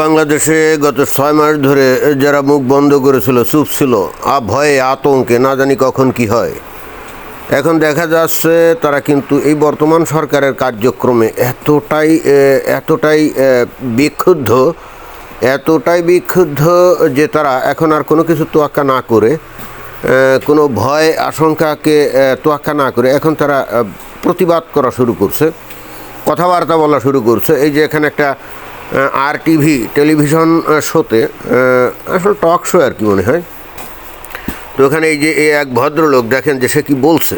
বাংলাদেশে গত ছয় মাস ধরে যারা মুখ বন্ধ করেছিল, চুপ ছিল, আ ভয়ে, আতঙ্কে, না জানি কখন কি হয়। এখন দেখা যাচ্ছে তারা কিন্তু এই বর্তমান সরকারের কার্যক্রমে এতটাই এতটাই বিক্ষুব্ধ এতটাই বিক্ষুব্ধ যে তারা এখন আর কোনো কিছু তোয়াক্কা না করে কোনো ভয়, আশঙ্কাকে তোয়াক্কা না করে এখন তারা প্রতিবাদ করা শুরু করছে, কথাবার্তা বলা শুরু করছে। এই যে এখানে একটা আর টিভি টেলিভিশন শোতে আসলে টক শো আর কি মনে হয়। তো ওখানে এই যে এক ভদ্রলোক দেখেন যে সে কি বলছে।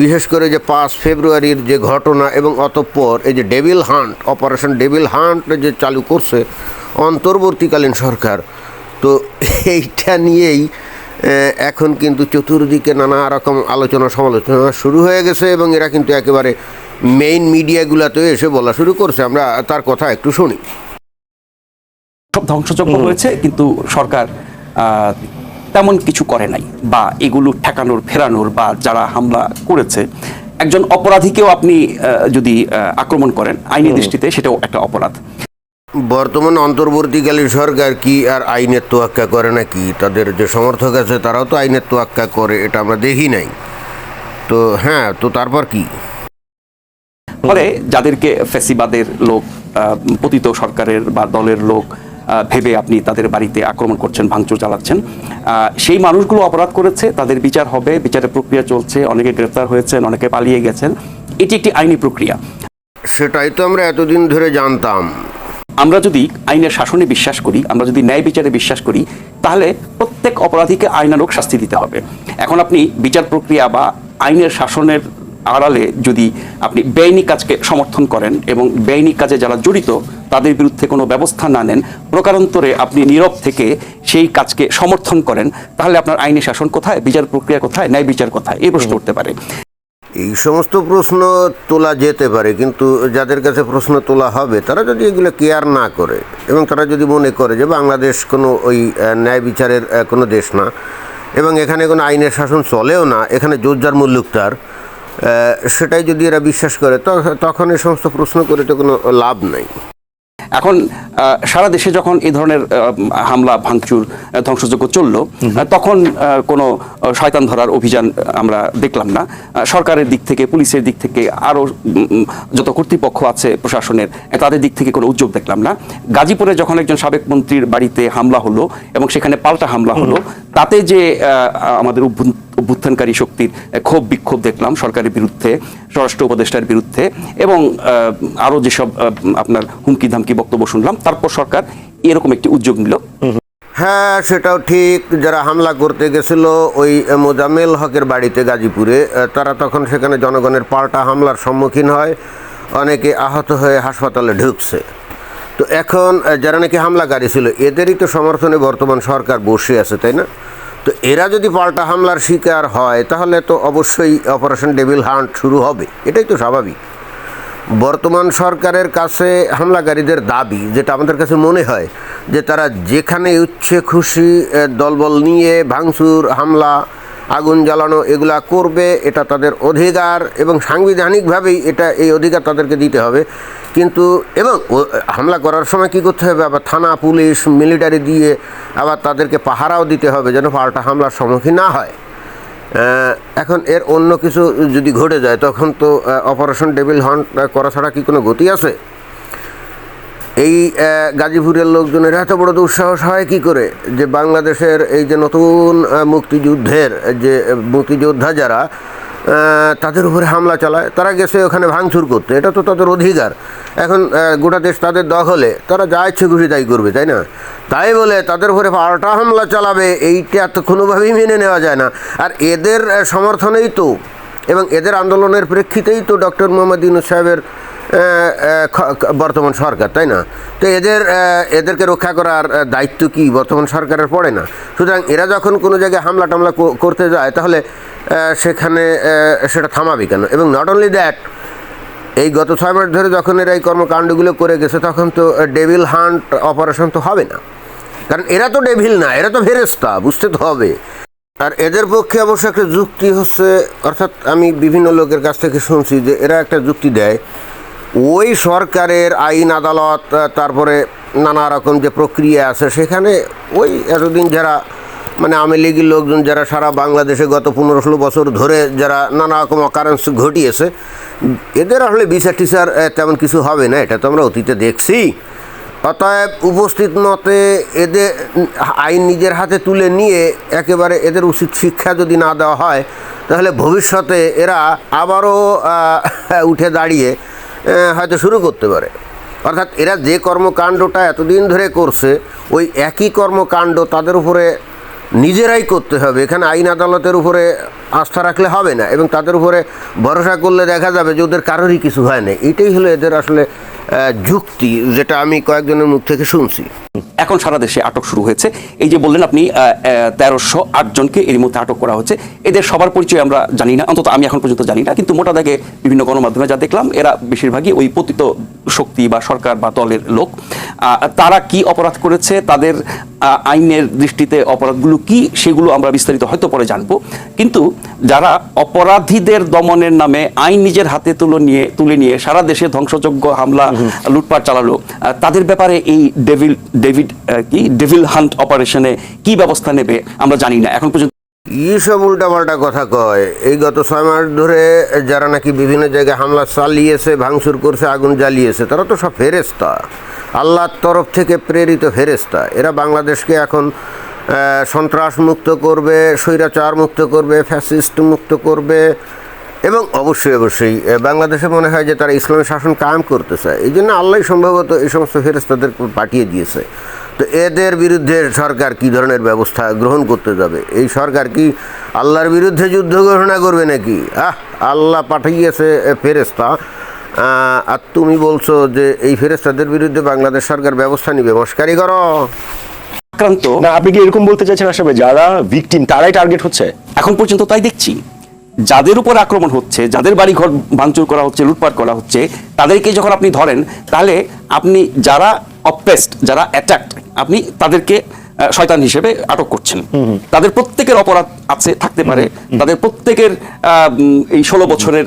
বিশেষ করে যে পাঁচ ফেব্রুয়ারির যে ঘটনা এবং অতঃপর এই যে devil hunt operation devil hunt যে চালু করছে অন্তর্বর্তীকালীন সরকার। তো এইটা নিয়েই এখন কিন্তু চতুর্দিকে নানা রকম আলোচনা সমালোচনা শুরু হয়ে গেছে এবং এরা কিন্তু একেবারে মেইন মিডিয়াগুলোতে এসে বলা শুরু করছে। আমরা তার কথা একটু শুনি। সব ধ্বংসযজ্ঞ হয়েছে কিন্তু সরকার তেমন কিছু করে নাই। বা এগুলো ঠেকানোর ফেরানোর বা যারা হামলা করেছে একজন অপরাধীকেও আপনি যদি আক্রমণ করেন আইনি দৃষ্টিতে সেটাও একটা অপরাধ। বর্তমান অন্তর্বর্তীকালীন সরকার কি আর আইনের তোয়াক্কা করে নাকি? তাদের যে সমর্থক আছে তারাও তো আইনের তোয়াক্কা করে এটা আমরা দেখি নাই। তো হ্যাঁ তো তারপর কি? ফলে যাদেরকে ফেসিবাদের লোক পতিত সরকারের বা দলের লোক ভেবে আপনি তাদের বাড়িতে আক্রমণ করছেন ভাঙচুর চালাচ্ছেন সেই মানুষগুলো অপরাধ করেছে তাদের বিচার হবে বিচারের প্রক্রিয়া চলছে অনেকে গ্রেফতার হয়েছেন অনেকে পালিয়ে গেছেন। এটি একটি আইনি প্রক্রিয়া। সেটাই তো আমরা এতদিন ধরে জানতাম। আমরা যদি আইনের শাসনে বিশ্বাস করি আমরা যদি ন্যায় বিচারে বিশ্বাস করি তাহলে প্রত্যেক অপরাধীকে আইনানুগ শাস্তি দিতে হবে। এখন আপনি বিচার প্রক্রিয়া বা আইনের শাসনের আড়ালে যদি আপনি বেআইনি কাজকে সমর্থন করেন এবং বেআইনি কাজে যারা জড়িত তাদের বিরুদ্ধে কোনো ব্যবস্থা না নেন প্রকারান্তরে আপনি নীরব থেকে সেই কাজকে সমর্থন করেন তাহলে আপনার আইনি শাসন কোথায় বিচার প্রক্রিয়া কোথায় ন্যায় বিচার কোথায়? এই প্রশ্ন উঠতে পারে। এই সমস্ত প্রশ্ন তোলা যেতে পারে কিন্তু যাদের কাছে প্রশ্ন তোলা হবে তারা যদি এগুলো কেয়ার না করে এবং তারা যদি মনে করে যে বাংলাদেশ কোনো ওই ন্যায় বিচারের কোনো দেশ না এবং এখানে কোনো আইনের শাসন চলেও না এখানে জোরজার মুল্লুক তার আহ, সেটাই যদি এরা বিশ্বাস করে তখন এই সমস্ত প্রশ্ন করে তো কোনো লাভ নাই। এখন সারা দেশে যখন এই ধরনের হামলা ভাঙচুর আহ, ধ্বংসযজ্ঞ চলল তখন কোনো শয়তান ধরার অভিযান আমরা দেখলাম না। সরকারের দিক থেকে পুলিশের দিক থেকে আরও যত কর্তৃপক্ষ আছে প্রশাসনের তাদের দিক থেকে কোনো উদ্যোগ দেখলাম না। গাজীপুরে যখন একজন সাবেক মন্ত্রীর বাড়িতে হামলা হলো এবং সেখানে পাল্টা হামলা হলো তাতে যে আমাদের অভ্যুত্থানকারী শক্তির ক্ষোভ বিক্ষোভ দেখলাম সরকারের বিরুদ্ধে, স্বরাষ্ট্র উপদেষ্টার বিরুদ্ধে এবং আরও যেসব আপনার হুমকি ধামকি বক্তব্য শুনলাম, তারপর সরকার এরকম একটি উদ্যোগ নিল। হ্যাঁ সেটাও ঠিক। যারা হামলা করতে গেছিল ওই মোজামেল হকের বাড়িতে গাজীপুরে তারা তখন সেখানে জনগণের পাল্টা হামলার সম্মুখীন হয়। অনেকে আহত হয়ে হাসপাতালে ঢুকছে। তো এখন যারা নাকি হামলাকারী ছিল, এদেরই তো সমর্থনে বর্তমান সরকার বসে আছে, তাই না? তো এরা যদি পাল্টা হামলার শিকার হয়, তাহলে তো অবশ্যই অপারেশন ডেভিল হান্ট শুরু হবে। এটাই তো স্বাভাবিক। বর্তমান সরকারের কাছে হামলাকারীদের দাবি, যেটা আমাদের কাছে মনে হয়, যে তারা যেখানে উচ্ছে খুশি দলবল নিয়ে ভাঙচুর, হামলা আগুন জ্বালানো এগুলা করবে, এটা তাদের অধিকার এবং সাংবিধানিকভাবেই এটা, এই অধিকার তাদেরকে দিতে হবে। কিন্তু, এবং হামলা করার সময় কী করতে হবে? আবার থানা, পুলিশ, মিলিটারি দিয়ে আবার তাদেরকে পাহারাও দিতে হবে যেন পাল্টা হামলার সম্মুখীন না হয়। এখন এর অন্য কিছু যদি ঘটে যায়, তখন তো অপারেশন ডেভিল হন্ট করা ছাড়া কি কোনো গতি আছে? এই গাজীপুরের লোকজনের এত বড় দুঃসাহস হয় কি করে? যে বাংলাদেশের এই যে নতুন মুক্তিযুদ্ধের যে মুক্তিযোদ্ধা যারা তাদের উপরে হামলা চালায়, তারা গেছে ওখানে ভাঙচুর করতে। এটা তো তাদের অধিকার। এখন গোটা দেশ তাদের দখলে, তারা যা ইচ্ছে খুশি তাই করবে, তাই না? তাই বলে তাদের উপরে পাল্টা হামলা চালাবে, এইটা তো কোনোভাবেই মেনে নেওয়া যায় না। আর এদের সমর্থনেই তো, এবং এদের আন্দোলনের প্রেক্ষিতেই তো ডক্টর মোহাম্মদ ইউনুস সাহেবের বর্তমান সরকার, তাই না? তো এদের এদেরকে রক্ষা করার দায়িত্ব কি বর্তমান সরকারের পড়ে না? সুতরাং এরা যখন কোনো জায়গায় হামলা টামলা করতে যায়, তাহলে সেখানে সেটা থামাবে কেন? এবং নট অনলি দ্যাট এই গত ছয় মাস ধরে যখন এরা এই কর্মকাণ্ডগুলো করে গেছে, তখন তো ডেভিল হান্ট অপারেশন তো হবে না। কারণ এরা তো ডেভিল না, এরা তো ফেরেস্তা বুঝতে তো হবে। আর এদের পক্ষে অবশ্য একটা যুক্তি হচ্ছে, অর্থাৎ আমি বিভিন্ন লোকের কাছ থেকে শুনছি যে এরা একটা যুক্তি দেয় ওই সরকারের আইন আদালত তারপরে নানা রকম যে প্রক্রিয়া আছে, সেখানে ওই এতদিন যারা মানে আওয়ামী লীগের লোকজন যারা সারা বাংলাদেশে গত পনেরো ষোলো বছর ধরে যারা নানা রকম অকারেন্স ঘটিয়েছে, এদের আসলে বিচার টিচার তেমন কিছু হবে না, এটা তো আমরা অতীতে দেখছি। অতএব উপস্থিত মতে এদের আইন নিজের হাতে তুলে নিয়ে একেবারে এদের উচিত শিক্ষা যদি না দেওয়া হয়, তাহলে ভবিষ্যতে এরা আবারও উঠে দাঁড়িয়ে হয়তো শুরু করতে পারে। অর্থাৎ এরা যে কর্মকাণ্ডটা এতদিন ধরে করছে, ওই একই কর্মকাণ্ড তাদের উপরে নিজেরাই করতে হবে। এখানে আইন আদালতের উপরে আস্থা রাখলে হবে না এবং তাদের উপরে ভরসা করলে দেখা যাবে যে ওদের কারোরই কিছু হয় না এটাই হলো এদের আসলে যুক্তি, যেটা আমি কয়েকজনের মুখ থেকে শুনছি। এখন সারা দেশে আটক শুরু হয়েছে। এই যে বললেন আপনি তেরোশো জনকে এর মধ্যে আটক করা হচ্ছে। এদের সবার পরিচয় আমরা জানি না অন্তত আমি এখন পর্যন্ত জানি না কিন্তু মোটা দাগে বিভিন্ন গণমাধ্যমে যা দেখলাম এরা বেশিরভাগই ওই পতিত শক্তি বা সরকার বা দলের লোক। তারা কি অপরাধ করেছে তাদের আইনের দৃষ্টিতে অপরাধগুলো কি সেগুলো আমরা বিস্তারিত হয়তো পরে জানব। কিন্তু যারা অপরাধীদের দমনের নামে আইন নিজের হাতে তুলে নিয়ে তুলে নিয়ে সারা দেশে ধ্বংসযোগ্য হামলা লুটপাট চালালো তাদের ব্যাপারে এই ডেভিল ডেভিড কি? ডেভিল হান্ট অপারেশনে কি ব্যবস্থা নেবে আমরা জানি না। এখন পর্যন্ত এইসব উল্টাপাল্টা কথা কয়। এই গত ছয় মাস ধরে যারা নাকি বিভিন্ন জায়গায় হামলা চালিয়েছে, ভাঙচুর করছে, আগুন জ্বালিয়েছে, তারা তো সব ফেরেস্তা আল্লাহর তরফ থেকে প্রেরিত ফেরেস্তা এরা বাংলাদেশকে এখন সন্ত্রাস মুক্ত করবে স্বৈরাচার মুক্ত করবে ফ্যাসিস্ট মুক্ত করবে এবং অবশ্যই অবশ্যই বাংলাদেশে মনে হয় যে তারা ইসলামের শাসন কায়েম করতে চায় এই জন্য আল্লাহ সম্ভবত এই সমস্ত ফেরেস্তাদের পাঠিয়ে দিয়েছে। তো এদের বিরুদ্ধে সরকার কি ধরনের ব্যবস্থা গ্রহণ করতে যাবে? এই সরকার কি আল্লাহর বিরুদ্ধে যুদ্ধ ঘোষণা করবে নাকি? আহ আল্লাহ পাঠিয়েছে ফেরেস্তা আর তুমি বলছো যে এই ফেরেস্তাদের বিরুদ্ধে বাংলাদেশ সরকার ব্যবস্থা নিবে। মস্কারি করো। আক্রান্ত? না আপনি কি এরকম বলতে চাইছেন আসলে যারা ভিকটিম তারাই টার্গেট হচ্ছে? এখন পর্যন্ত তাই দেখছি। যাদের উপর আক্রমণ হচ্ছে, যাদের বাড়ি ঘর ভাঙচুর করা হচ্ছে, লুটপাট করা হচ্ছে, তাদেরকে যখন আপনি ধরেন, তাহলে আপনি যারা অপেস্ট যারা অ্যাট্যাক্ট আপনি তাদেরকে শয়তান হিসেবে আটক করছেন। তাদের প্রত্যেকের অপরাধ আছে, থাকতে পারে। তাদের প্রত্যেকের এই ষোলো বছরের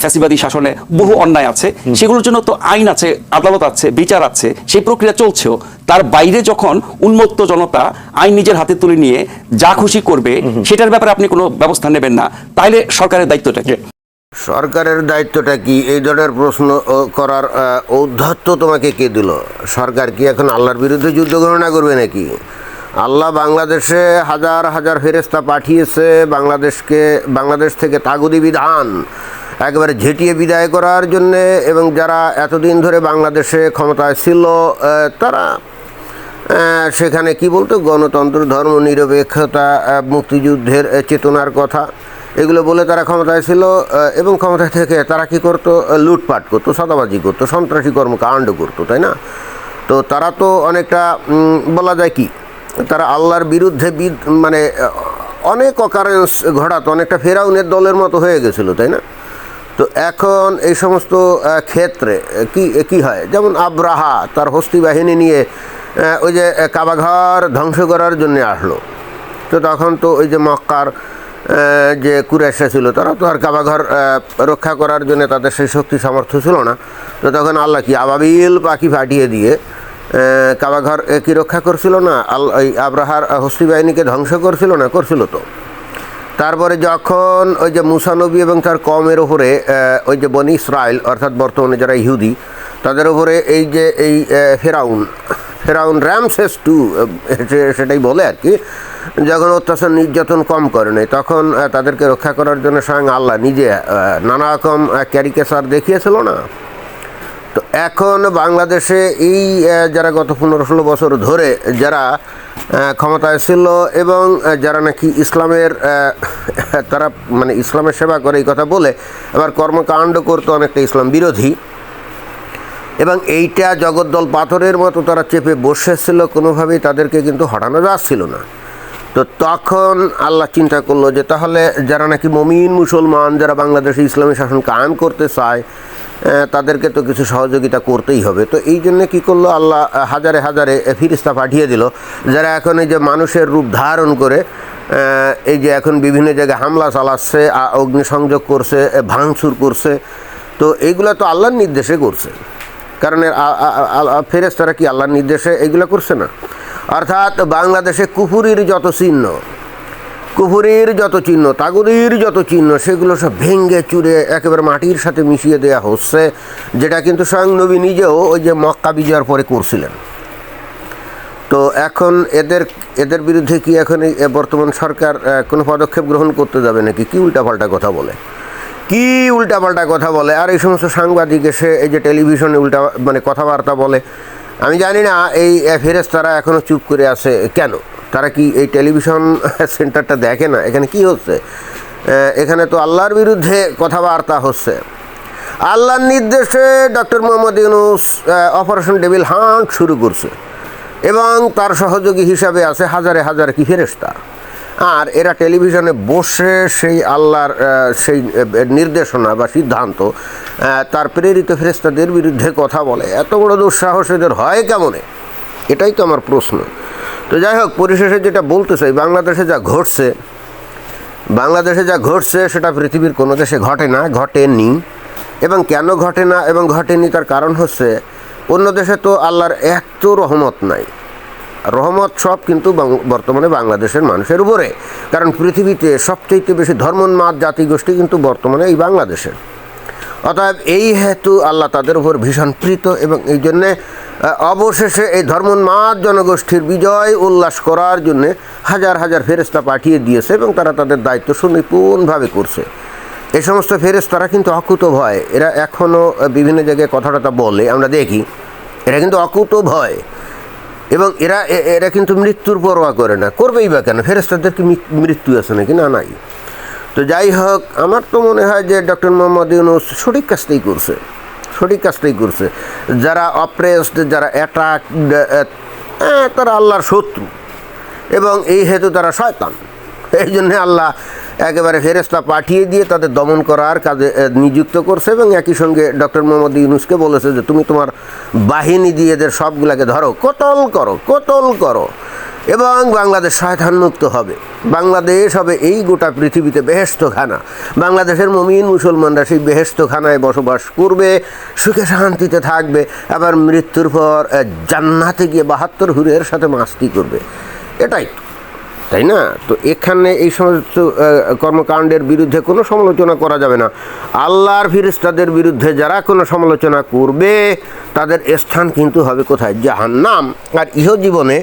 ফ্যাসিবাদী শাসনে বহু অন্যায় আছে। সেগুলোর জন্য তো আইন আছে, আদালত আছে, বিচার আছে, সেই প্রক্রিয়া চলছেও। তার বাইরে যখন উন্মত্ত জনতা আইন নিজের হাতে তুলে নিয়ে যা খুশি করবে, সেটার ব্যাপারে আপনি কোনো ব্যবস্থা নেবেন না। তাইলে সরকারের দায়িত্বটা কি? সরকারের দায়িত্বটা কি? এই ধরনের প্রশ্ন করার ঔদ্ধত্য তোমাকে কে দিল? সরকার কি এখন আল্লাহর বিরুদ্ধে যুদ্ধ ঘোষণা করবে নাকি? আল্লাহ বাংলাদেশে হাজার হাজার ফেরেস্তা পাঠিয়েছে, বাংলাদেশকে, বাংলাদেশ থেকে তাগুদি বিধান একেবারে ঝেঁটিয়ে বিদায় করার জন্যে এবং যারা এতদিন ধরে বাংলাদেশে ক্ষমতায় ছিল তারা সেখানে কি বলতো? গণতন্ত্র, ধর্ম, নিরপেক্ষতা মুক্তিযুদ্ধের চেতনার কথা। এগুলো বলে তারা ক্ষমতায় ছিল এবং ক্ষমতায় থেকে তারা কি করতো? লুটপাট করতো, সাদাবাজি করতো, সন্ত্রাসী কর্মকাণ্ড করতো, তাই না? তো তারা তো অনেকটা বলা যায় কি, তারা আল্লাহর বিরুদ্ধে মানে অনেক অকারেন্স ঘটাতো, অনেকটা ফেরাউনের দলের মতো হয়ে গেছিল, তাই না? তো এখন এই সমস্ত ক্ষেত্রে কি কি হয়? যেমন আব্রাহা, তার হস্তি বাহিনী নিয়ে ওই যে কাবাঘর ধ্বংস করার জন্য আসলো। তো তখন তো ওই যে মক্কার যে কুরেশা ছিল, তারা তো আর কাবাঘর রক্ষা করার জন্য তাদের সেই শক্তি, সামর্থ্য ছিল না। তো তখন আল্লাহ কি আবাবিল পাখি ফাটিয়ে দিয়ে কাবাঘর কি রক্ষা করছিল না? আল ওই আব্রাহার হস্তি বাহিনীকে ধ্বংস করছিল না? করছিল তো। তারপরে যখন ওই যে মুসানবী এবং তার কমের ওপরে ওই যে বনি ইসরায়েল অর্থাৎ বর্তমানে যারা ইহুদি, তাদের ওপরে এই যে, এই ফেরাউন ফেরাউন র্যামসেস টু সেটাই বলে আর কি, যখন অত্যাচার নির্যাতন কম করে নেই, তখন তাদেরকে রক্ষা করার জন্য স্বয়ং আল্লাহ নিজে নানা রকম ক্যারিকেচার দেখিয়েছিল না? তো এখন বাংলাদেশে এই যারা গত পনেরো ষোলো বছর ধরে যারা ক্ষমতায় ছিল এবং যারা নাকি ইসলামের তারা মানে ইসলামের সেবা করে এই কথা বলে আবার কর্মকাণ্ড করতো অনেকটা ইসলাম বিরোধী এবং এইটা জগদ্দল পাথরের মতো তারা চেপে বসেছিল, কোনোভাবেই তাদেরকে কিন্তু হটানো যাচ্ছিল না। তো তখন আল্লাহ চিন্তা করল যে তাহলে যারা নাকি মমিন মুসলমান, যারা বাংলাদেশে ইসলামী শাসন কায়েম করতে চায় তাদেরকে তো কিছু সহযোগিতা করতেই হবে। তো এই জন্য কী করল, আল্লাহ হাজারে হাজারে ফিরিস্তা পাঠিয়ে দিল, যারা এখন এই যে মানুষের রূপ ধারণ করে এই যে এখন বিভিন্ন জায়গায় হামলা চালাচ্ছে অগ্নিসংযোগ করছে ভাঙচুর করছে, তো এইগুলো তো আল্লাহর নির্দেশে করছে। কারণ ফেরেশতারা কি আল্লাহর নির্দেশে এগুলো করছে না? অর্থাৎ বাংলাদেশে কুফুরির যত চিহ্ন, কুফুরির যত চিহ্ন তাগুরির যত চিহ্ন, সেগুলো সব ভেঙ্গে চুরে একেবারে মাটির সাথে মিশিয়ে দেওয়া হচ্ছে, যেটা কিন্তু স্বয়ং নবী নিজেও ওই যে মক্কা বিজয়ের পরে করছিলেন। তো এখন এদের এদের বিরুদ্ধে কি এখন বর্তমান সরকার কোনো পদক্ষেপ গ্রহণ করতে যাবে নাকি? কি উল্টাপাল্টা কথা বলে? কি উল্টাপাল্টা কথা বলে? আর এই সমস্ত সাংবাদিক এসে এই যে টেলিভিশনে উল্টা মানে কথাবার্তা বলে। আমি জানি না এই ফেরেস্তারা এখনও চুপ করে আছে কেন? তারা কি এই টেলিভিশন সেন্টারটা দেখে না? এখানে কি হচ্ছে? এখানে তো আল্লাহর বিরুদ্ধে কথাবার্তা হচ্ছে। আল্লাহর নির্দেশে doctor Mohammad Yunus operation devil hunt শুরু করছে। এবং তার সহযোগী হিসাবে আছে হাজারে হাজারে কি ফেরেস্তা আর এরা টেলিভিশনে বসে সেই আল্লাহর সেই নির্দেশনা বা সিদ্ধান্ত তার প্রেরিত ফেরেস্তাদের বিরুদ্ধে কথা বলে। এত বড় দুঃসাহস এদের হয় কেমনে? এটাই তো আমার প্রশ্ন। তো যাই হোক, পরিশেষে যেটা বলতে চাই, বাংলাদেশে যা ঘটছে, বাংলাদেশে যা ঘটছে সেটা পৃথিবীর কোনো দেশে ঘটে না, ঘটেনি। এবং কেন ঘটে না এবং ঘটেনি তার কারণ হচ্ছে, অন্য দেশে তো আল্লাহর এত রহমত নাই। রহমত সব কিন্তু বর্তমানে বাংলাদেশের মানুষের উপরে। কারণ পৃথিবীতে সবচেয়ে বেশি ধর্মোন্মাদ জাতিগোষ্ঠী কিন্তু বর্তমানে এই বাংলাদেশের। অতএব এই হেতু আল্লাহ তাদের উপর ভীষণ প্রীত এবং এই জন্যে অবশেষে এই ধর্মোন্মাদ জনগোষ্ঠীর বিজয় উল্লাস করার জন্যে হাজার হাজার ফেরেস্তা পাঠিয়ে দিয়েছে এবং তারা তাদের দায়িত্ব সুনিপুণভাবে করছে। এই সমস্ত ফেরেস্তারা কিন্তু অকুত ভয়। এরা এখনও বিভিন্ন জায়গায় কথাটা বলে, আমরা দেখি। এরা কিন্তু অকুত ভয়। এবং এরা এরা কিন্তু মৃত্যুর পরোয়া করে না। করবেই বা কেন? ফেরেস্তাদের কি মৃত্যু আছে নাকি? না, নাই। তো যাই হোক, আমার তো মনে হয় যে ডক্টর মোহাম্মদ ইউনুস সঠিক কাজটাই করছে। সঠিক কাজটাই করছে। যারা অপ্রেসড যারা অ্যাটাক তারা আল্লাহর শত্রু। এবং এই হেতু তারা শয়তান। এই জন্যে আল্লাহ একেবারে ফেরেস্তা পাঠিয়ে দিয়ে তাদের দমন করার কাজে নিযুক্ত করছে এবং একই সঙ্গে ডক্টর মোহাম্মদ ইউনুসকে বলেছে যে, তুমি তোমার বাহিনী দিয়ে এদের সবগুলাকে ধরো, কোতল করো কোতল করো এবং বাংলাদেশ শয়তান মুক্ত হবে। বাংলাদেশ হবে এই গোটা পৃথিবীতে বেহেস্ত খানা বাংলাদেশের মমিন মুসলমানরা সেই বেহেস্ত খানায় বসবাস করবে, সুখে শান্তিতে থাকবে, আবার মৃত্যুর পর জান্নাতে গিয়ে বাহাত্তর হুরের সাথে মাস্তি করবে। এটাই। তাই না? তো এখানে এই সমস্ত কর্মকাণ্ডের বিরুদ্ধে কোনো সমালোচনা করা যাবে না। আল্লাহর ফিরিস্তাদের বিরুদ্ধে যারা কোনো সমালোচনা করবে, তাদের স্থান কিন্তু হবে কোথায়? জাহান্নাম। আর ইহ জীবনে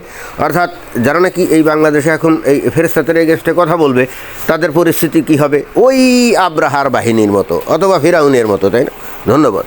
অর্থাৎ যারা নাকি এই বাংলাদেশে এখন এই ফেরেস্তাদের এগেনস্টে কথা বলবে, তাদের পরিস্থিতি কি হবে? ওই আব্রাহার বাহিনীর মতো, অথবা ফিরাউনের মতো, তাই না? ধন্যবাদ।